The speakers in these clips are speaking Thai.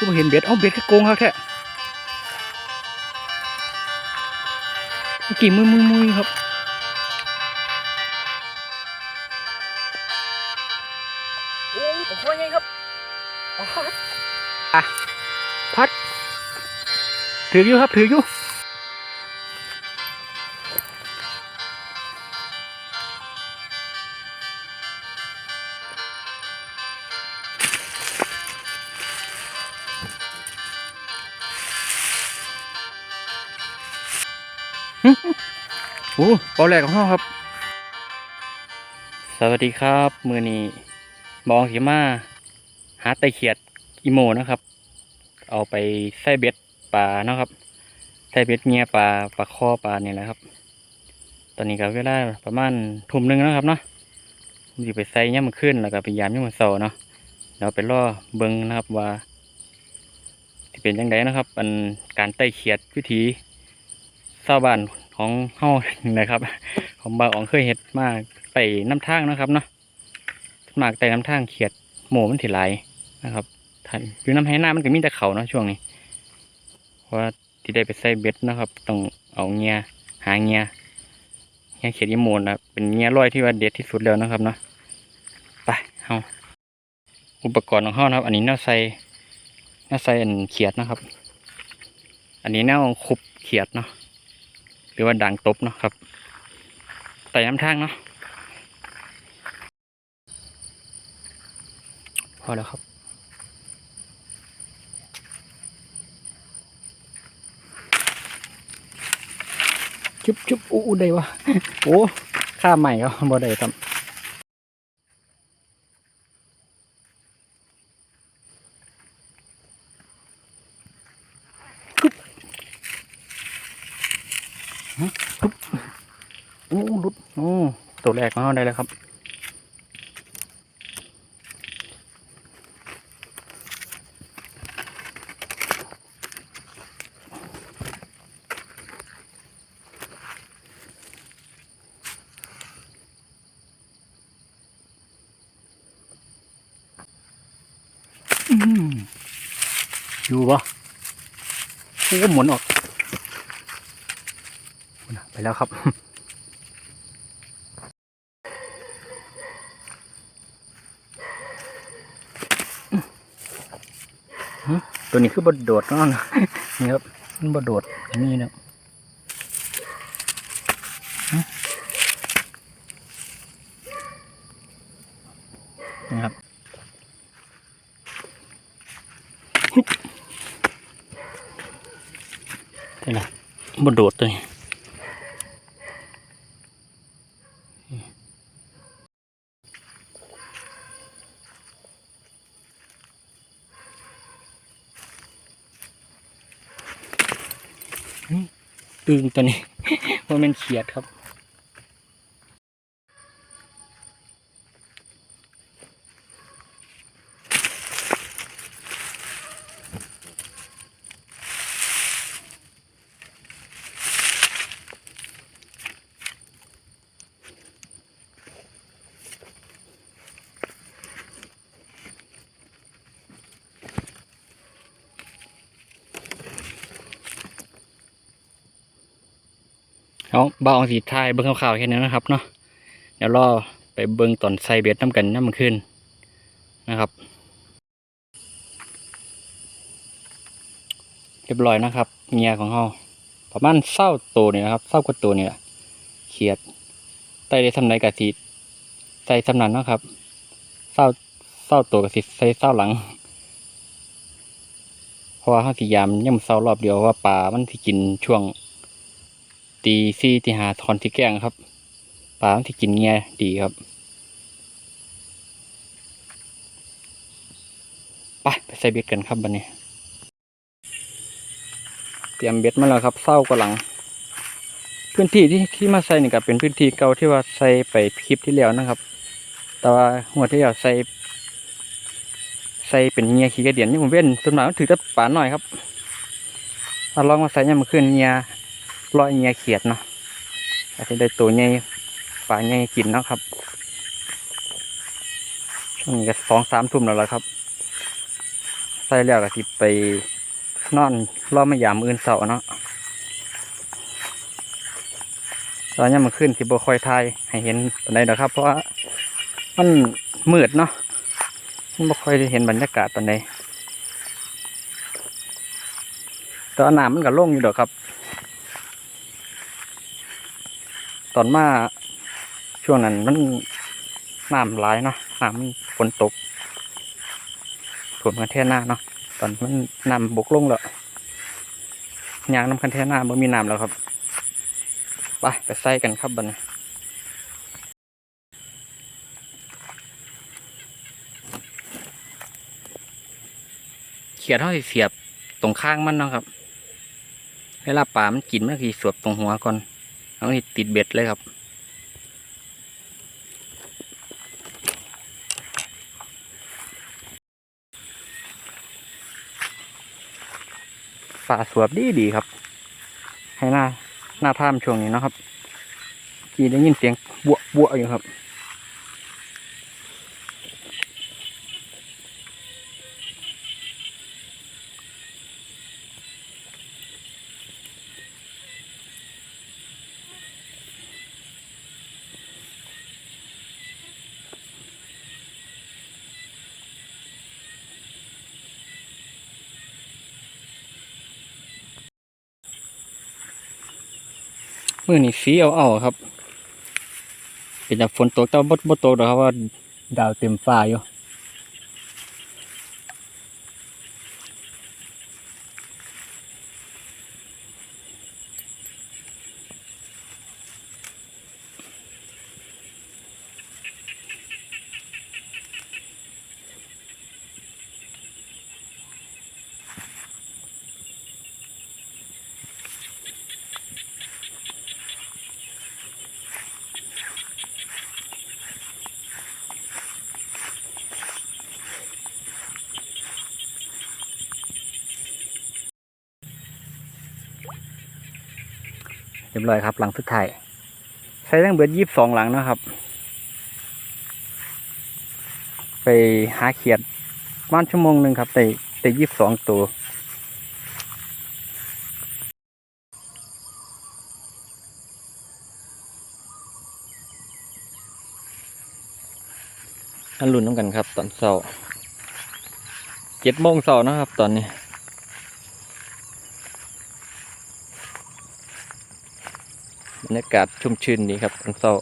กูบ่เห็นเบ็ด เอ้าเบ็ดคือโกงเขาแท้เมื่อกี้มุยมุยมุยครับโอ้ผมว่าไงครับอ๋อครับพัด ถืออยู่ครับ ถืออยู่ ปาแหลกของเขาครับ สวัสดีครับ มือนี้มองสีมา หาไตเขียดอีโมนะครับ เอาไปใส่เบ็ดปลานะครับใส่เบ็ดเงียปลาปลาข้อปลาเนี่ยแหละครับ ตอนนี้ก็เวลาประมาณทุ่มหนึ่งแล้วครับเนาะผมจะไปใส่ย่ำขึ้นแล้วก็ไปยามย่ำเสาเนาะเดี๋ยวไปล่อเบิงนะครับว่าจะเป็นยังไงนะครับอันการไต่เขียดวิธีชาวบ้าน ของเฮานะครับ ของบางอ๋องเคยเห็ดมากไต่น้ำทางนะครับเนาะมากไต่น้ำทางเขียดหมูมันถิหลนะครับทันอยู่น้ำให้หน้ามันก็มีแต่เขาเนาะช่วงนี้เพราะว่าที่ได้ไปใส่เบ็ดนะครับต้องเอาเงียหาเงียเงียเขียดยีโมนนะเป็นเงียร้อยที่ว่าเด็ดที่สุดแล้วนะครับเนาะไปเฮาอุปกรณ์ของเฮานะครับ อันนี้แนวใส่แนวใส่อันเขียดนะครับ อันนี้แนวคุบเขียดเนาะ รือว่าด่างตบเนาะครับไต่น้ำทางเนาะพอแล้วครับจุ๊บชุบอู้ได้วะโอ้ข้าใหม่เขาบ่ได้ครับจุ๊บฮะจุ๊บ โอ้ลุดโอ้ตัวแรกของเราได้แล้วครับอืมอยู่ปะโอ้หมุนออก ไปแล้วครับ หึ ตัวนี้คือบดโดดเนาะนี่ครับมันบดโดดนี่นะนะครับนี่นะบดโดดเลย ตึงตัวนี้เพรามันเขียดครับ เอาเบาสีทายเบิ้งข่าวๆแค่นี้นะครับเนาะเดี๋ยวรอไปเบิ้งตอนใส่เบ็ดน้ำกันน้ำมันขึ้นนะครับเรียบร้อยนะครับเงียของเขาประมาณเศร้าตัวเนี่นะครับเศร้ากว่าตัวเนี่แหละเขียดไตได้สำไรกะสีใส่สำนันนะครับเศร้าเศร้าตัวกะสีใส่เศร้าหลังเพราะว่าเขาสิยามย่ำเศร้ารอบเดียวว่าปลามันสิกินช่วง ตีซี่ที่หาทอนที่แก้งครับปลาที่กินเงี้ยดีครับไปไปใส่เบ็ดกันครับบันนี้ เตรียมเบ็ดมาแล้วครับเศร้ากว่าหลัง พื้นที่ที่ที่มาใส่นี่ก็เป็นพื้นที่เก่าที่ว่าใส่ไปคลิปที่แล้วนะครับ แต่ว่าหัวที่เราใส่ใส่เป็นเงียขี้กระเดียนนี่ผมเว้นส่วนมากถือแต่ปลาหน่อยครับเอาลองมาใส่ยามมาขึ้นเงีย ร้อยเงียเขียดเนาะอาจจะได้ตัวใหญ่ปลาใหญ่กินเนาะครับช่วงนี้ก็สองสามทุ่มแล้วละครับใส่แล้วก็สิไปนอนรอไมายามมื้ออื่นเสาเนาะตอนนี้มันขึ้นสิบคอยทายให้เห็นปานใดดอกครับ เพราะว่ามันมืดเนาะมันบ่ค่อยได้เห็นบรรยากาศปานใดแตอนน้ำมันก็ลงอยู่ดอกครับ ตอนมาช่วงนั้นมันน้ำหลายเนาะน้ำฝนตกถวมกันแท่หน้าเนาะตอนมันน้ำบกลงแล้วยางน้ำคันแท่หน้าบ่มีน้ำแล้วครับไปไปใส่กันครับบันเขียดเท่าสิเสียบตรงข้างมันเนาะครับ เวลาปลามันกินมันก็สิสวบตรงหัวก่อน เอาติดเบ็ดเลยครับ ป่าสวบดีดีครับ ให้หน้าหน้าท่ามช่วงนี้นะครับ กี่ได้ยินเสียงบวบวอยู่ครับ มื่อนี้สีเอาเอาครับ เป็นจากฝนตกแต่ว่าบ่บ่ตกดอกครับว่า ดาวเต็มฟ้าอยู่ เรียบร้อยครับ หลังสุดท้ายใช้ตั้งเบิดยี่สิบสองหลังนะครับ ไปหาเขียดว่านชั่วโมงหนึ่งครับแต่แต่ยี่สิบสองตัวนั่นลุ้นน้ำกันครับ ตอนเช้าเจ็ดโมงเช้านะครับ ตอนนี้ รรยากาศชุ่มชื่นนี้ครับตอนเช้า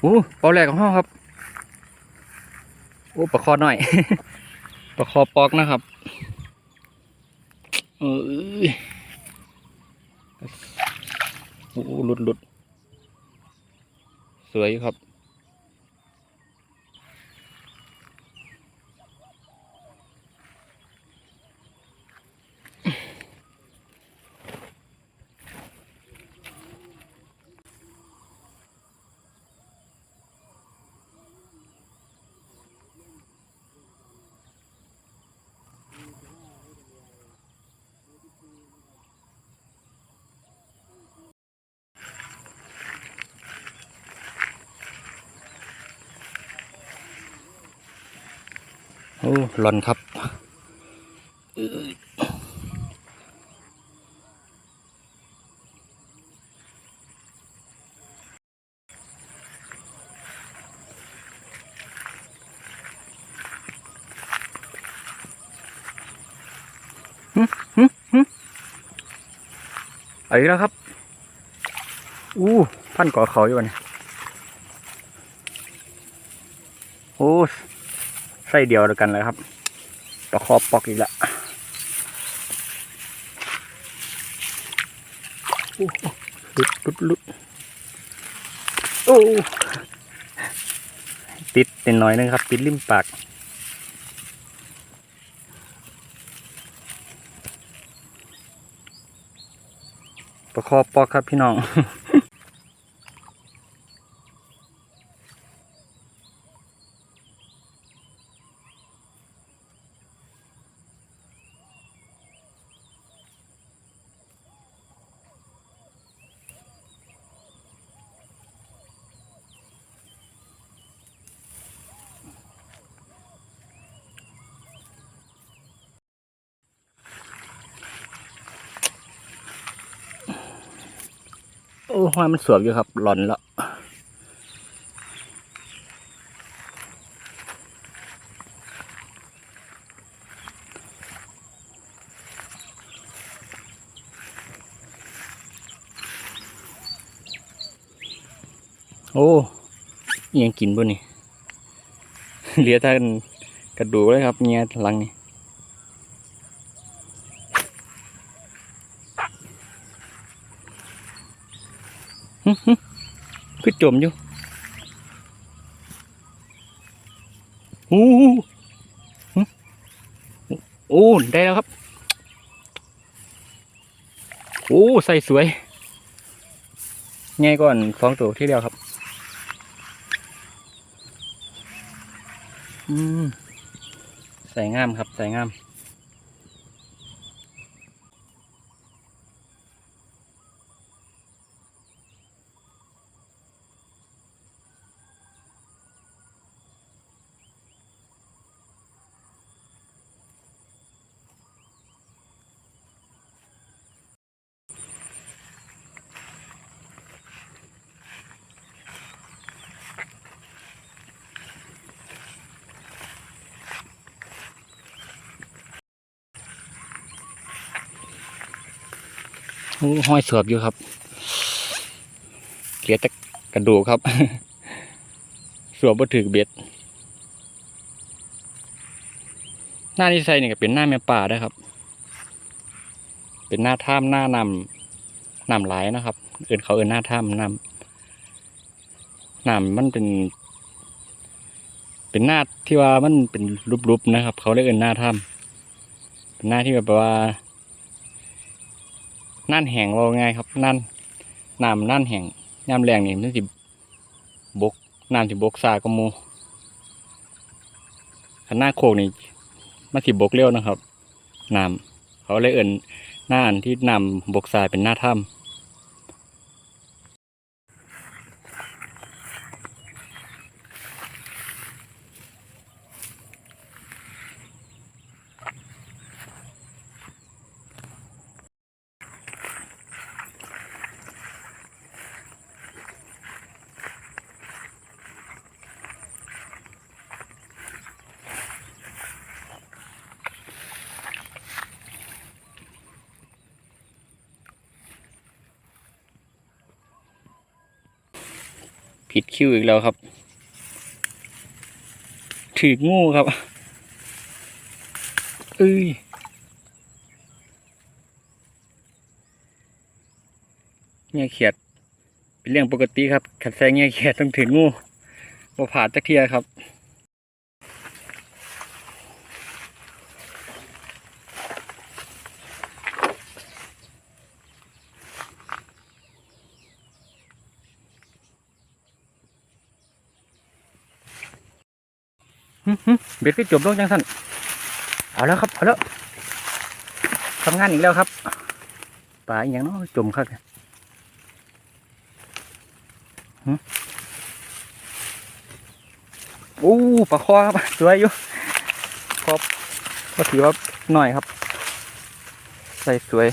โอ้ปอแหลกของห้องครับ โอ้ปลาคอหน่อยปลาคอปอกนะครับเอ้ยโอ้หลุดหลุดสวยครับ อ้หลอนครับเอ้ยหึหึหึเอาอีกแล้วครับ อู้ พันก่อเขาอยู่วะเนี่ยโอ้ ส้เดียวเดียวกันเลยครับตะคอปอกอีกละลุดลุดลุดโอ้ติดเป็นน้อยนึงครับ ติดริมปากประคอปอกครับพี่น้อง ห้อยมันสวบอยู่ครับหลอนแล้วโอ้ยังกินบ่นี่ เหลือแต่กระดูกเลยครับเงี้ยหลังนี่หึหึคือ จมอยู่โอ้โหโอ้ได้แล้วครับ โอ้ใส่สวยง่ายก่อนสองตัวที่เดียวครับ อืมใส่งามครับ ใส่งาม ห้อยเสวบอยู่ครับเหลือแต่กระดูกครับสวบบ่ถือเบ็ด หน้าที่ใส่นี่ก็เป็นหน้าแม่ป่าได้ครับ เป็นหน้าถ้ำหน้านำนำไหลายนะครับ เอื่นเขาเอื่นหน้าถ้ำนำนำมันเป็น เป็นหน้าที่ว่ามันเป็นรูปๆนะครับ เขาเรียกเอื่นหน้าถ้ำเป็นหน้าที่แบบว่า นั่นแห้งเราไงครับนั่นน้ำนั่นแห้งน้ำแรงนี่มันสิบกน้ำสิบกซาก็มูขันหน้าโคกนี่มันสิบกเร็วนะครับน้ำเขาเลยเอิ่นหน้าอันที่น้ำบกซายเป็นหน้าถ้ำ ผิดคิวอีกแล้วครับ ถืองูครับเอ้ยเงี้ยเขียด เป็นเรื่องปกติครับขัดแซงเงี้ยเขียดต้องถืองูบ่ผ่านจักเทียครับ เบ็ดก็จบลงจังสันเอาแล้วครับ เอาแล้วทำงานอีกแล้วครับปลาอหย่างเน้อจมครับหึโอ้ปลาคอครับสวยอยู่ครบก็ถือว่าหน่อยครับ ใส่สวย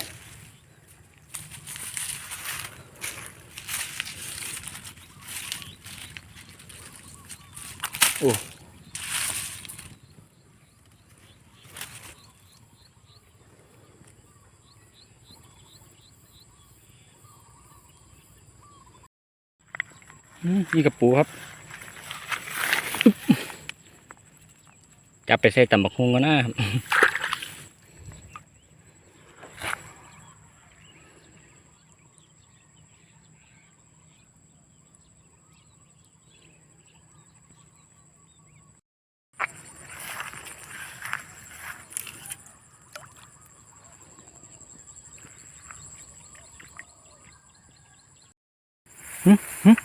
นี่กระปูครับ จับไปใส่ตำบักฮงก็น่าครับนี่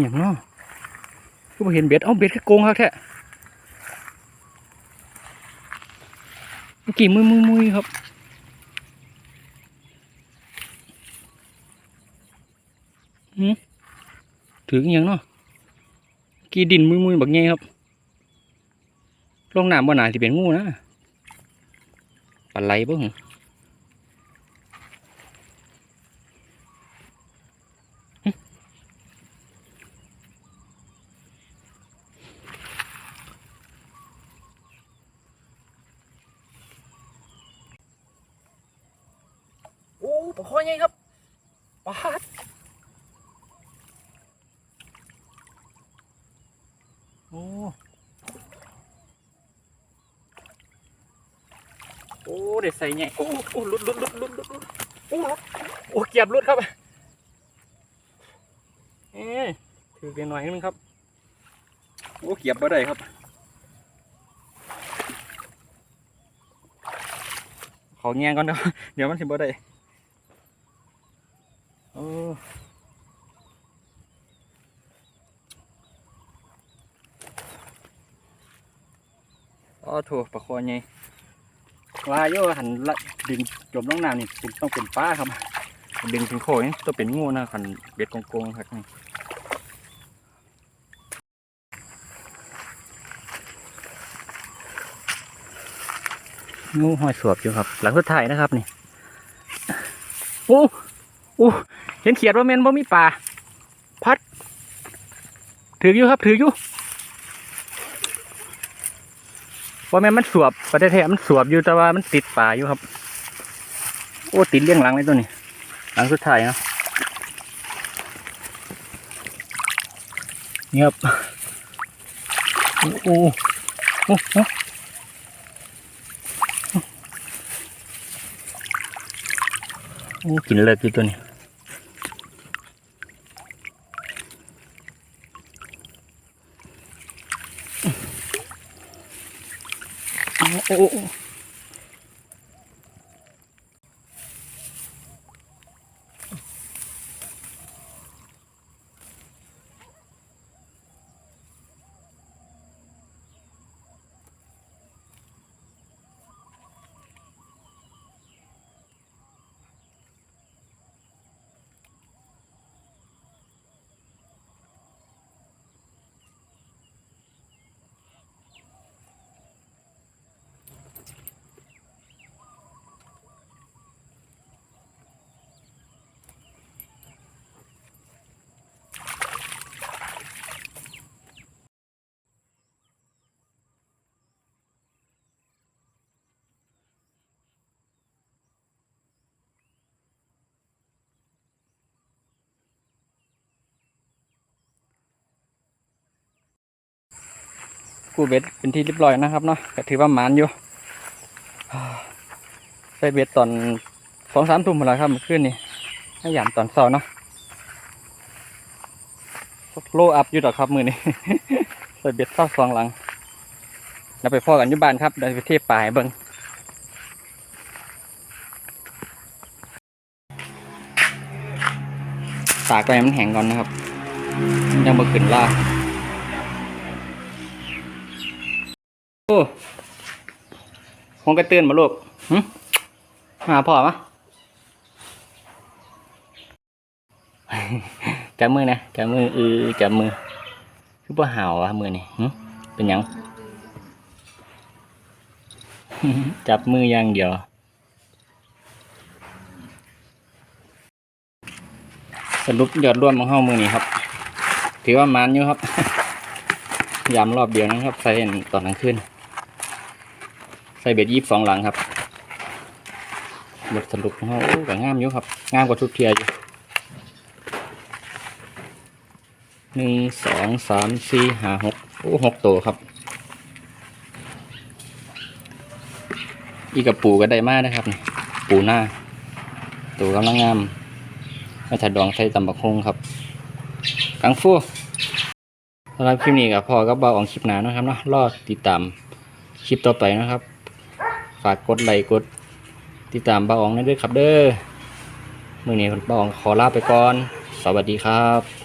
อย่างเนาะก็เห็นเบ็ดเอาเบ็ดแค่โกงครับแท้เมื่อกี้มือมือมือครับหืมถึงอย่างเนาะเมื่อกี้ดินมือมือบักไงครับลงน้ำบ่หนาที่เป็นงูนะปลาไหลบ่หึโอ้ ปลาคอใหญ่ครับปลาดโอ้โอ้เด็ดใส่ใหญ่โอ้โอ้ลุดลุดลุดลุดลุดโอ้ลุดโอ้เกียบลุดครับเอ๊ถือกันหน่อยนึงครับโอ้เกียบบ่ได้ครับ เขอแงงก่อนเดี๋ยวเดี๋ยวมันสิบ่ได้โอ้อ๋อโถูกปลาคอใหญ่ว่าโยหันละดึงจมลงน้ำนี่ต้องเป็นปลาครับดึงถึงโคนี่ต้องเป็นงูนะขันเบ็ดโกงๆครับนี่งูห้อยสวบอยู่ครับ หลังสุดท้ายนะครับนี่โอ้โอ้เห็นเขียดว่าแมนบ่มีป่า พัด ถืออยู่ครับ ถืออยู่ ว่าแมนมันสวบประเทศแท้มันสวบอยู่แต่ว่ามันติดป่าอยู่ครับ โอ้ติดเลี้ยงหลังเลยตัวนี้ หลังสุดท้ายเนาะนี่ครับโอ้โอ้โอ้โอ้โอ้กินเลิกอยู่ตัวนี้ โอ้ กูเบ็ดเป็นที่เรียบร้อยนะครับเนาะก็ถือว่าหมานอยู่ใส่เบ็ดตอนสองสามทุ่มหมดแล้วครับเมื่อคืนนี้ให้หยามตอนเช้าเนาะโลอัพอยู่ดอกครับมือนี้ใส่เบ็ดเศร้าสองหลัง แล้วไปพ่อกันยุบานครับเดี๋ยวไปเทป่ายเบิ้งตากไปมันแห้งก่อนนะครับ ยังบ่ขึ้นล่า โอ้คงกระตือนมาลูกหึมาพ่อมะจับมือนะจับมือเออจับมือ คือบ่ห่าวะมือนี่เป็นยัง จับมืออย่างเดียวสรุปยอดรวมของเฮามือนี้ครับ ถือว่ามันอยู่ครับยำรอบเดียวนะครับใส่ตอนกลางคืน ใส่เบ็ดยี่สิบสองหลังครับบทสรุปของเฮาโอ้ก็งามอยู่ครับงามกว่าทุกเทียอยู่หนึ่งสองสามสี่ห้าหกโอ้หกตัวครับ อีกับปูก็ได้มากนะครับ ปูหน้า ตัวกำลังงามมาถัดดองใส่ตำบักฮงครับกังฟูสำหรับคลิปนี้กับพ่อก็เบาอองคลิปหนานะครับเนาะรอติดตามคลิปต่อไปนะครับ ฝากกดไลค์กดติดตามเบาอองนั่นด้วยครับเด้อมื่อนี้เบาอองขอลาไปก่อน สวัสดีครับ